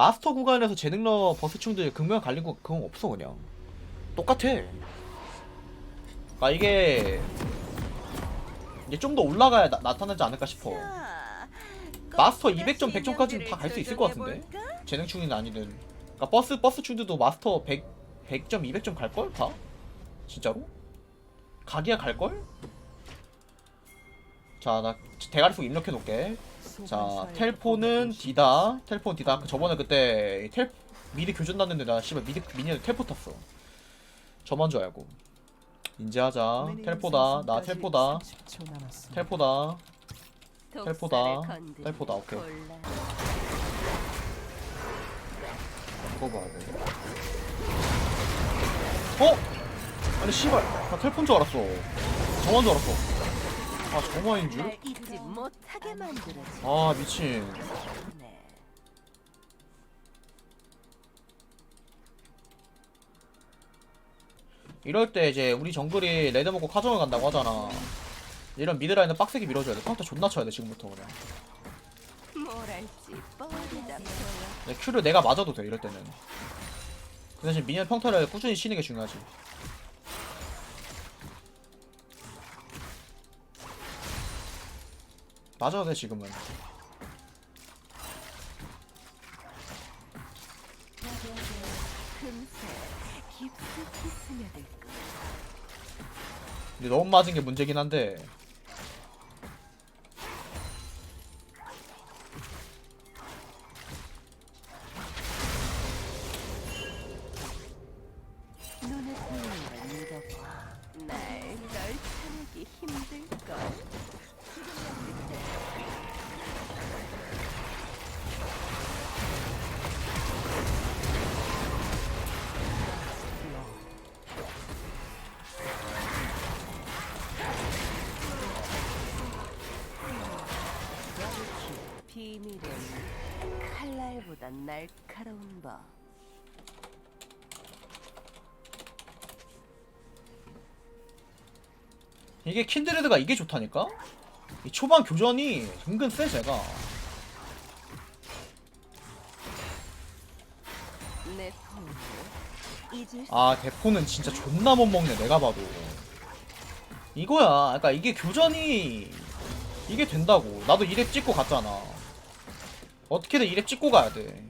마스터 구간에서 재능러 버스충들 극명 갈린 거 그건 없어 그냥. 똑같아. 아 이게 이제 좀 더 올라가야 나, 나타나지 않을까 싶어. 마스터 200점 100점까지는 다 갈 수 있을 것 같은데? 재능충이는 아니든 그러니까 버스 버스충들도 마스터 100 100점 200점 갈걸? 다? 진짜로? 가기야 갈걸? 자 나 대가리 속 입력해 놓을게 자 텔포는 디다. 텔포는 디다. 그 저번에 그때 텔 미리 교전 났는데 나 씨발 미리 미니언 텔포 탔어. 저만 줄 알고. 인지하자. 텔포다. 나 텔포다. 텔포다. 텔포다. 텔포다. 오케이. 봐야 돼. 어? 아니 씨발. 나 텔포인 줄 알았어. 정화인 줄 알았어 아 정화인 줄? 날 잊지 못하게 만들어줘. 아 미친 네. 이럴 때 이제 우리 정글이 레드 먹고 카정을 간다고 하잖아. 이런 미드라인은 빡세게 밀어줘야 돼. 카운터 존나 쳐야 돼 지금부터 그냥. 뭘할지 뻔히다 보여. 근데 큐를 내가 맞아도 돼 이럴 때는. 그 대신 미니언 평타를 꾸준히 치는 게 중요하지. 맞아도 돼 지금은. 근데 너무 맞은 게 문제긴 한데. 칼날보다 날카로운 법. 이게 킨드레드가 이게 좋다니까? 이 초반 교전이 은근 세 제가. 내 손으로 잊을 수 아 대포는 진짜 존나 못 먹네 내가 봐도 이거야 그러니까 이게 교전이 이게 된다고 나도 2렙 찍고 갔잖아 어떻게든 2렙 찍고 가야 돼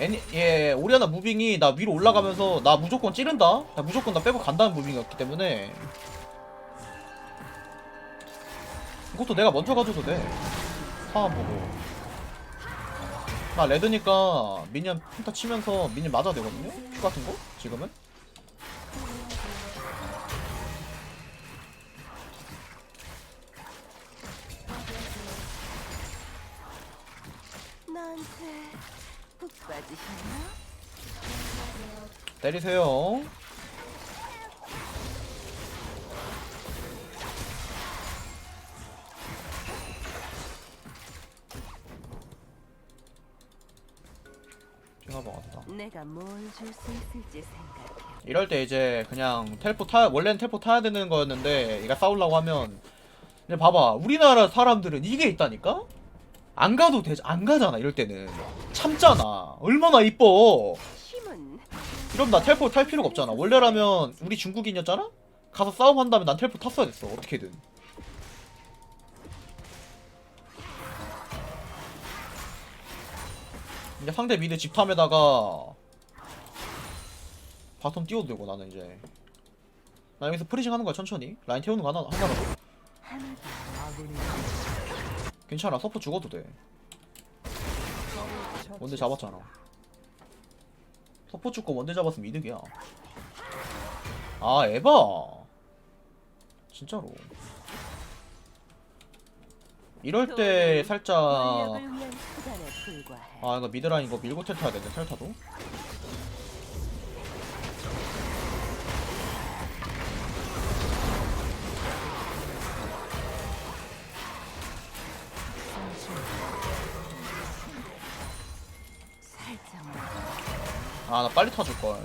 애니 예 오리아나 무빙이 나 위로 올라가면서 나 무조건 찌른다 나 무조건 나 빼고 간다는 무빙이었기 때문에 이것도 내가 먼저 가줘도 돼 상황 보고 나 레드니까 미니언 평타 치면서 미니언 맞아야 되거든요? 큐 같은 거? 지금은? 나한테 푹 빠지셨나? 때리세요 내가 뭘 줄 수 있을지 생각해. 이럴 때 이제 그냥 텔포 타 원래는 텔포 타야 되는 거였는데 얘가 싸우려고 하면 근데 봐봐 우리나라 사람들은 이게 있다니까 안 가도 되안 가잖아 이럴 때는. 참잖아. 얼마나 이뻐. 이러면 나 텔포 탈 필요가 없잖아. 원래라면 우리 중국인이었잖아? 가서 싸움 한 다음에 난 텔포 탔어야 됐어 어떻게든. 이제 상대 미드 집탐에다가 바텀 띄워도 되고 나는 이제. 나 여기서 프리징 하는 거야 천천히. 라인 태우는 거 하나 하나도 괜찮아. 서포 죽어도 돼. 원대 잡았잖아. 서포 죽고 원대 잡았으면 이득이야. 아 에바! 진짜로. 이럴 때 살짝 아. 이거 미드라인 이거 밀고 텔 타야 되네 텔 타도 아 나 빨리 타줄걸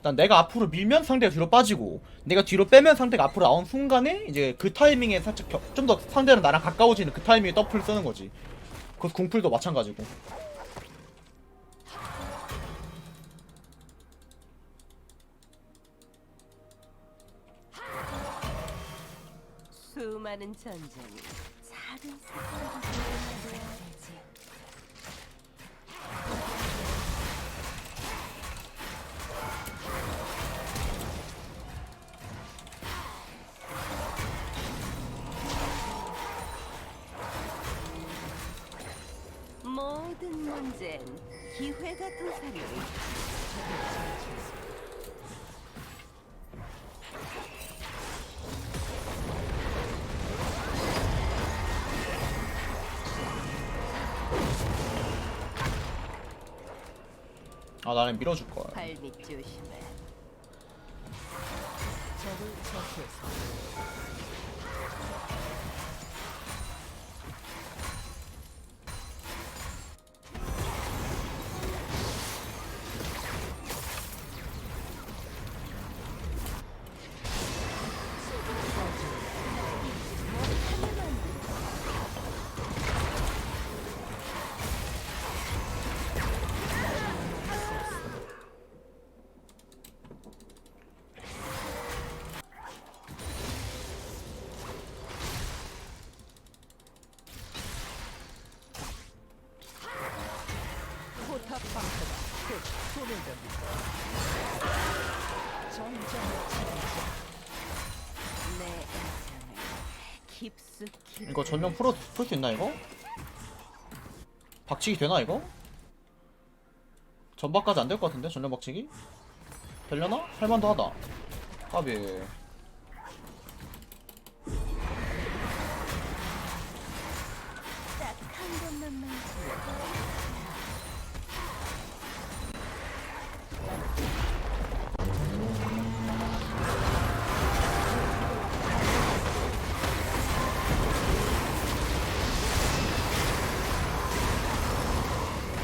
일단 내가 앞으로 밀면 상대가 뒤로 빠지고 내가 뒤로 빼면 상대가 앞으로 나온 순간에 이제 그 타이밍에 살짝 좀 더 상대는 나랑 가까워지는 그 타이밍에 더플 쓰는 거지 그 궁풀도 마찬가지고 수많은 전쟁이 작은 사건으로 되지. 문제는 기회가 도사리고 아 나는 밀어줄 거야 발밑 조심해. 저를 처치했어. 이거 전면 풀어 풀수 있나 이거? 박치기 되나 이거? 전박까지 안 될 것 같은데 전면 박치기? 되려나? 할만도 하다 까비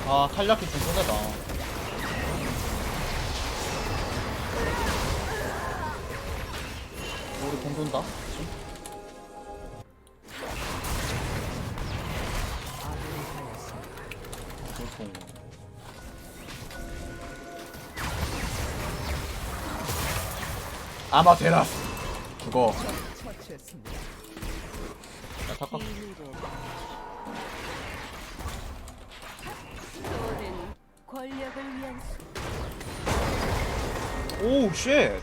아 탈락이 좀 손해다 우리 공 돈다? 보통 아마테라스 그거 처치했습니다. 야 잠깐 비밀은 또는 권력을 위한 수 오우 쉣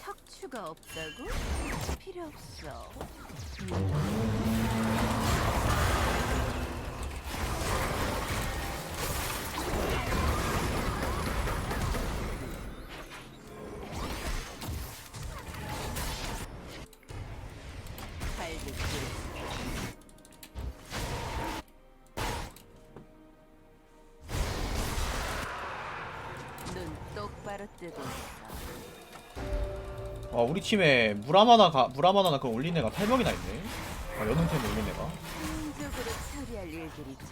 척추가 없다고? 필요 없어. 발 똑바로 뜨고. 아 우리 팀에 무라마나가 무라마나나 그걸 올린 애가 8명이나 있네 아 연운템 올린 애가 개인적으로 처리할 일들이 좀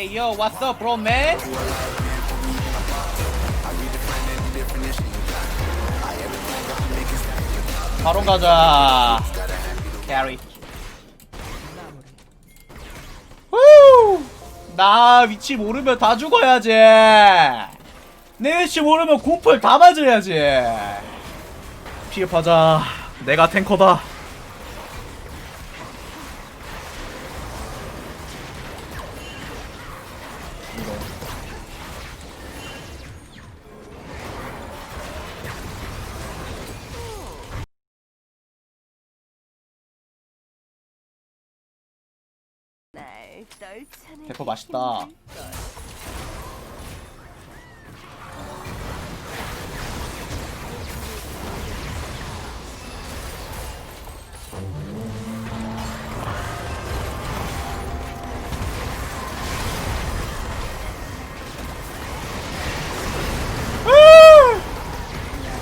Hey yo what's up bro man 바로 가자 캐리. 후! 나 위치 모르면 다 죽어야지. 내 위치 모르면 공풀 다 맞아야지. 피흡하자. 내가 탱커다. 대포 맛있다.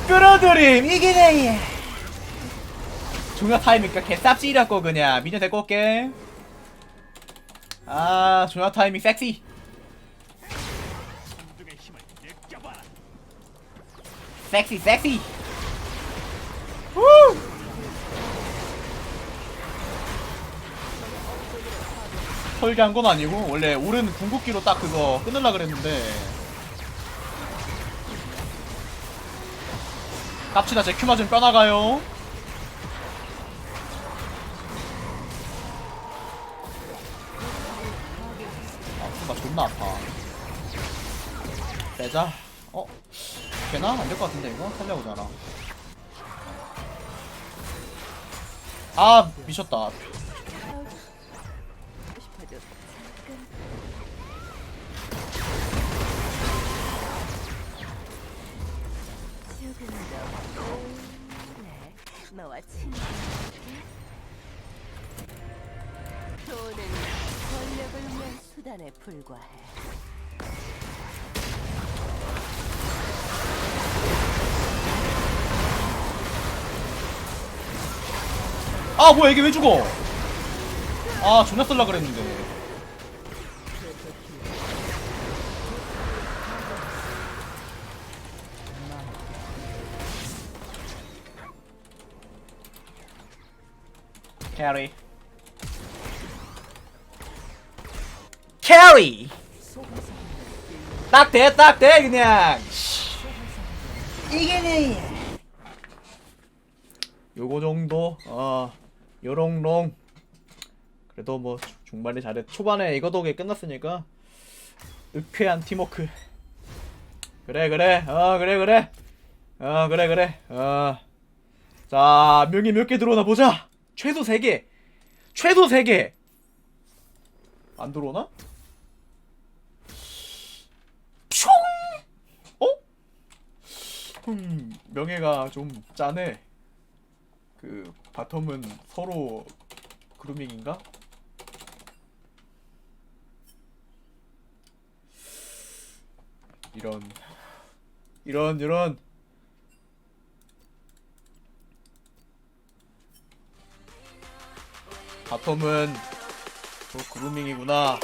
끌어들임 이기네 종료 타임이니까 개쌉지라고 그냥. 미녀 데리고 올게 아 종료 타이밍 섹시. 섹시 섹시. 후! 설계한 건 아니고 원래 오른 궁극기로 딱 그거 끊으려 그랬는데. 깝치다 제큐 맞으면 뼈나가요 아, 나 존나 아파. 빼자. 어? 되나? 안 될 것 같은데, 이거? 살려보자라. 아, 미쳤다. 돈은 권력을 위한 수단에 불과해. 아, 뭐야, 이게 왜 죽어? 아, 존나 쓸라 그랬는데. 캐리. 캐리! 딱 돼, 딱 돼, 그냥! 이게네! 요거 정도, 어, 요롱롱. 그래도 뭐, 중반에 잘했, 초반에 이거 덕에 끝났으니까, 으쾌한 팀워크. 그래, 그래, 어, 그래, 그래. 어, 그래, 그래, 어. 자, 명이 몇 개 들어오나 보자! 최소 3개! 최소 3개! 안 들어오나? 총! 어? 음, 명예가 좀 짜네. 그 바텀은 서로 그루밍인가? 이런 이런 이런 바텀은 또 그루밍이구나